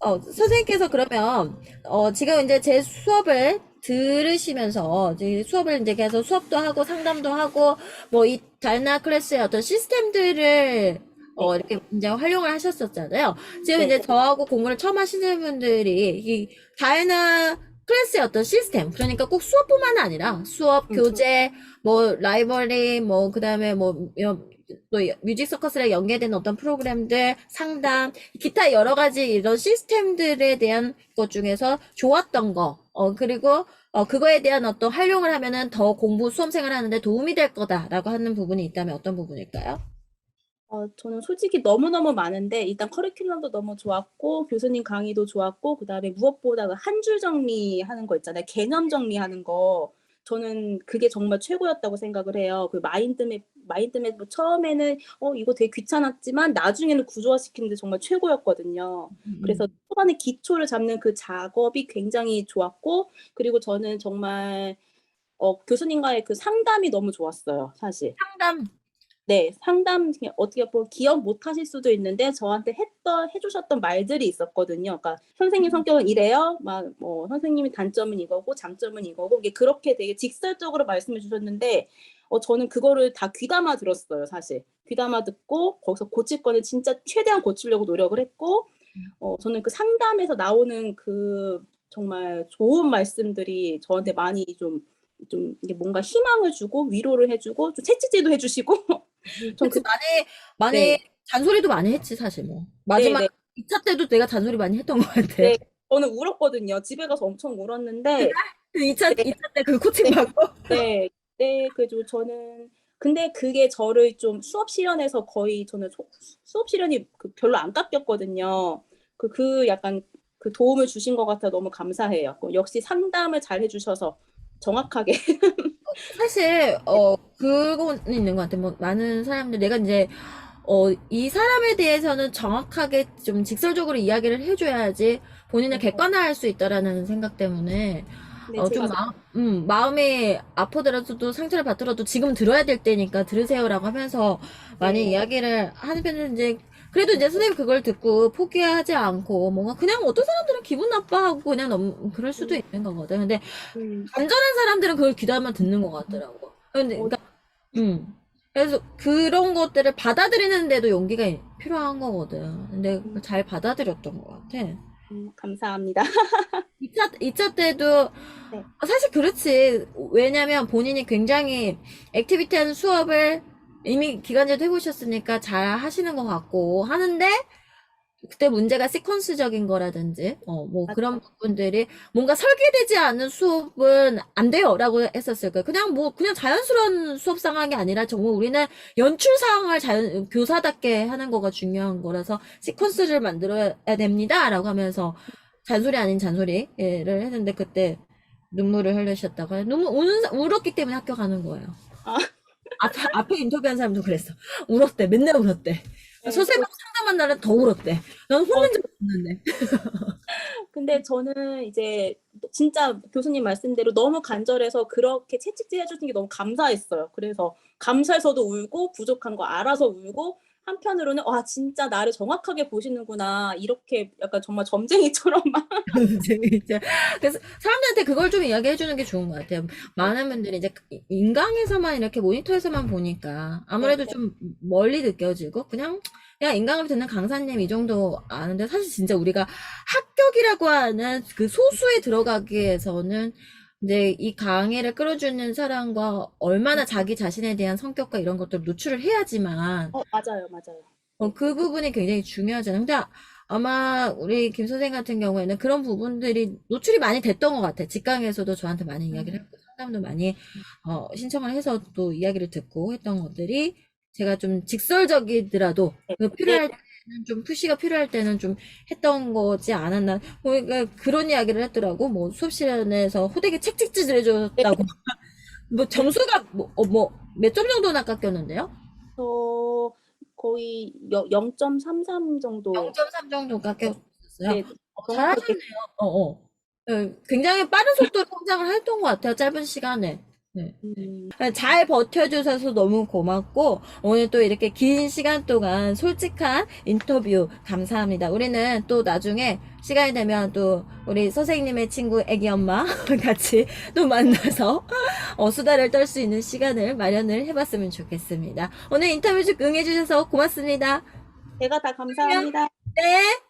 어, 선생님께서 그러면, 어, 지금 이제 제 수업을 들으시면서, 이제 수업을 이제 계속 수업도 하고 상담도 하고, 뭐, 이 달나 클래스의 어떤 시스템들을, 어, 이렇게 이제 활용을 하셨었잖아요. 지금 네. 이제 저하고 공부를 처음 하시는 분들이, 이 다이나 클래스의 어떤 시스템, 그러니까 꼭 수업뿐만 아니라 수업, 음, 교재, 뭐, 라이벌리, 뭐, 그 다음에 뭐, 여- 또 뮤직 서커스랑 연계된 어떤 프로그램들, 상담, 기타 여러 가지 이런 시스템들에 대한 것 중에서 좋았던 거, 어, 그리고, 어, 그거에 대한 어떤 활용을 하면은 더 공부, 수험 생활 하는데 도움이 될 거다라고 하는 부분이 있다면 어떤 부분일까요? 어, 저는 솔직히 너무너무 많은데, 일단 커리큘럼도 너무 좋았고, 교수님 강의도 좋았고, 그 다음에 무엇보다 한줄 정리하는 거 있잖아요. 개념 정리하는 거. 저는 그게 정말 최고였다고 생각을 해요. 그 마인드맵, 마인드맵 뭐 처음에는, 어, 이거 되게 귀찮았지만, 나중에는 구조화 시키는데 정말 최고였거든요. 그래서 초반에 기초를 잡는 그 작업이 굉장히 좋았고, 그리고 저는 정말, 어, 교수님과의 그 상담이 너무 좋았어요, 사실. 상담, 네, 상담 어떻게 보면 기억 못 하실 수도 있는데 저한테 했던 해주셨던 말들이 있었거든요. 그러니까 선생님 성격은 이래요. 막 뭐 선생님의 단점은 이거고 장점은 이거고 이게 그렇게 되게 직설적으로 말씀해 주셨는데 어 저는 그거를 다 귀담아 들었어요, 사실. 귀담아 듣고 거기서 고칠 거는 진짜 최대한 고치려고 노력을 했고 어 저는 그 상담에서 나오는 그 정말 좋은 말씀들이 저한테 많이 좀좀 이게 뭔가 희망을 주고 위로를 해주고 좀 채찍질도 해주시고 전 그치, 그, 많이, 많이, 네. 잔소리도 많이 했지, 사실 뭐. 마지막 네, 2차 때도 내가 잔소리 많이 했던 것 같아. 네. 저는 울었거든요. 집에 가서 엄청 울었는데, 그 2차, 네. 2차 때 그 코칭 받고. 네, 네, 그래도 저는, 근데 그게 저를 좀 수업 실현에서 거의 저는 소- 수업 실현이 그 별로 안 깎였거든요. 그, 그 약간 그 도움을 주신 것 같아 너무 감사해요. 그 역시 상담을 잘 해주셔서 정확하게. 사실 어 그거는 있는 것 같아. 뭐 많은 사람들 내가 이제 어 이 사람에 대해서는 정확하게 좀 직설적으로 이야기를 해줘야지 본인을 네. 객관화할 수 있다라는 생각 때문에 네, 어 좀 제가 마음 음 마음이 아프더라도 상처를 받더라도 지금 들어야 될 때니까 들으세요라고 하면서 많이 네. 이야기를 하는 편은 이제 그래도 이제 선생님 그걸 듣고 포기하지 않고 뭔가 그냥 어떤 사람들은 기분 나빠하고 그냥 넘 그럴 수도 있는 거거든. 근데 음, 간절한 사람들은 그걸 귀담아 듣는 것 같더라고. 근데, 어. 그러니까, 음. 그래서 그런 것들을 받아들이는데도 용기가 필요한 거거든. 근데 그걸 잘 받아들였던 것 같아. 음, 감사합니다. 2차, 2차 때도, 네. 사실 그렇지. 왜냐면 본인이 굉장히 액티비티 하는 수업을 이미 기간제도 해보셨으니까 잘 하시는 것 같고, 하는데, 그때 문제가 시퀀스적인 거라든지, 어, 뭐. 그런 부분들이 뭔가 설계되지 않은 수업은 안 돼요. 라고 했었을 거예요. 그냥 뭐, 그냥 자연스러운 수업 상황이 아니라 정말 우리는 연출 상황을 자연, 교사답게 하는 거가 중요한 거라서 시퀀스를 만들어야 됩니다. 라고 하면서 잔소리 아닌 잔소리를 했는데 그때 눈물을 흘리셨다가 눈물, 우는, 사- 울었기 때문에 학교 가는 거예요. 아. 앞에, 앞에 인터뷰한 사람도 그랬어. 울었대. 맨날 울었대. 네, 선생님 상담한 날은 더 울었대. 난 혼낸 적 없는데. 근데 저는 이제 진짜 교수님 말씀대로 너무 간절해서 그렇게 채찍질 해주신 게 너무 감사했어요. 그래서 감사해서도 울고 부족한 거 알아서 울고 한편으로는 와 진짜 나를 정확하게 보시는구나 이렇게 약간 정말 점쟁이처럼 막 진짜. 그래서 사람들한테 그걸 좀 이야기해 주는 게 좋은 것 같아요. 많은 분들이 이제 인강에서만 이렇게 모니터에서만 보니까 아무래도 네. 좀 멀리 느껴지고 그냥 그냥 인강을 듣는 강사님 이 정도 아는데 사실 진짜 우리가 합격이라고 하는 그 소수에 들어가기 위해서는 이제 이 강의를 끌어주는 사람과 얼마나 자기 자신에 대한 성격과 이런 것들을 노출을 해야지만 어 맞아요 맞아요 어, 그 부분이 굉장히 중요하잖아요. 근데 아마 우리 김 선생 같은 경우에는 그런 부분들이 노출이 많이 됐던 것 같아. 직강에서도 저한테 많이 이야기를 했고, 상담도 많이 어, 신청을 해서 또 이야기를 듣고 했던 것들이 제가 좀 직설적이더라도 네. 그 필요할 때는 좀 푸시가 필요할 때는 좀 했던 거지 않았나. 그러니까 그런 이야기를 했더라고. 뭐 수업 시간에서 호되게 책찍질을 해줬다고. 뭐 점수가 뭐, 어, 뭐, 몇 점 정도나 깎였는데요? 저 거의 0.33 정도 0.3 정도 깎였어요. 네, 어, 잘하셨네요. 어, 어. 네, 굉장히 빠른 속도로 성장을 했던 것 같아요. 짧은 시간에. 음, 잘 버텨주셔서 너무 고맙고, 오늘 또 이렇게 긴 시간 동안 솔직한 인터뷰 감사합니다. 우리는 또 나중에 시간이 되면 또 우리 선생님의 친구 애기 엄마 같이 또 만나서 어, 수다를 떨 수 있는 시간을 마련을 해봤으면 좋겠습니다. 오늘 인터뷰 쭉 응해주셔서 고맙습니다. 제가 다 감사합니다. 네.